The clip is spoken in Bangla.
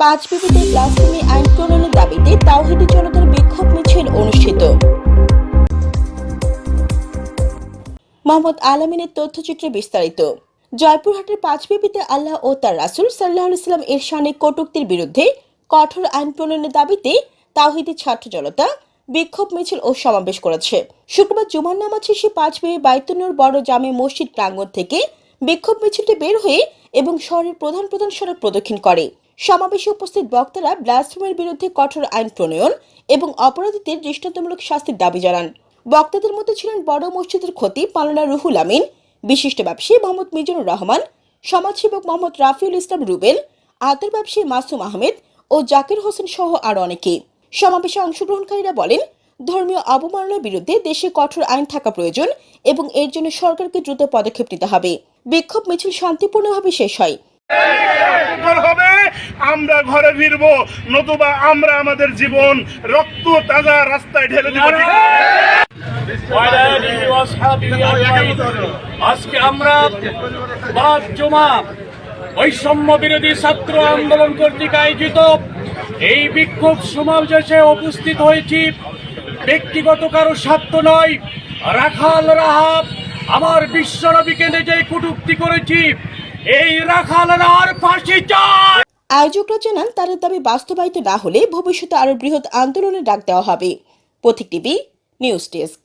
পাঁচ বিবিতে ব্লাসফেমি আইন প্রণয়নের দাবিতে তাওহিদি জনতার বিক্ষোভ মিছিল অনুষ্ঠিত। মোহাম্মদ আলমিনের তথ্যচিত্রে বিস্তারিত। জয়পুরহাটের পাঁচ বিবিতে আল্লাহ ও তার রাসুল সাল্লাহ ইসলাম এর শানে কটুক্তির বিরুদ্ধে কঠোর আইন প্রণয়নের দাবিতে তাওহিদি ছাত্র জনতা বিক্ষোভ মিছিল ও সমাবেশ করেছে। শুক্রবার জুমার নামাজ শেষে পাঁচ বিবি বাইতুন্নুর বড় জামে মসজিদ প্রাঙ্গণ থেকে বিক্ষোভ মিছিলটি বের হয়ে এবং শহরের প্রধান প্রধান সড়ক প্রদক্ষিণ করে। সমাবেশে উপস্থিত বক্তারা ব্লাসফেমের বিরুদ্ধে কঠোর আইন প্রণয়ন এবং অপরাধীদের দৃষ্টান্তমূলক শাস্তির দাবি জানান। বক্তাদের মধ্যে ছিলেন বড় মসজিদের ক্ষতি পালনা রুহুল আমিন, বিশিষ্ট ব্যবসায়ী মোহাম্মদ মিজানুর রহমান, সমাজসেবক মোহাম্মদ রাফিউল ইসলাম রুবেল আতর ব্যবসায়ী মাসুম আহমেদ ও জাকির হোসেন সহ আরও অনেকে। সমাবেশে অংশগ্রহণকারীরা বলেন, ধর্মীয় অবমাননার বিরুদ্ধে দেশে কঠোর আইন থাকা প্রয়োজন এবং এর জন্য সরকারকে দ্রুত পদক্ষেপ নিতে হবে। বিক্ষোভ মিছিল শান্তিপূর্ণভাবে শেষ হয়। হবে আমরা ঘরে ফিরবো নতুবা আমরা আমাদের জীবন রক্ত তাজা রাস্তায় ঢেলে দিব। আজকে আমরা পাঁচ জমা বৈষম্য বিরোধী ছাত্র আন্দোলন কর্তৃক আয়োজিত এই বিক্ষোভ সমাবেশে উপস্থিত হয়েছি। ব্যক্তিগত কারও স্বার্থ নয় রাখাল রাহাব আমার বিশ্বনবীকে যে কটুক্তি করেছি। এই রাখালরার ফাঁসি চাই। আয়োজকরা জানান, তাদের দাবি বাস্তবায়িত না হলে ভবিষ্যতে আরও বৃহৎ আন্দোলনের ডাক দেওয়া হবে। পথিক টিভি, নিউজ ডেস্ক।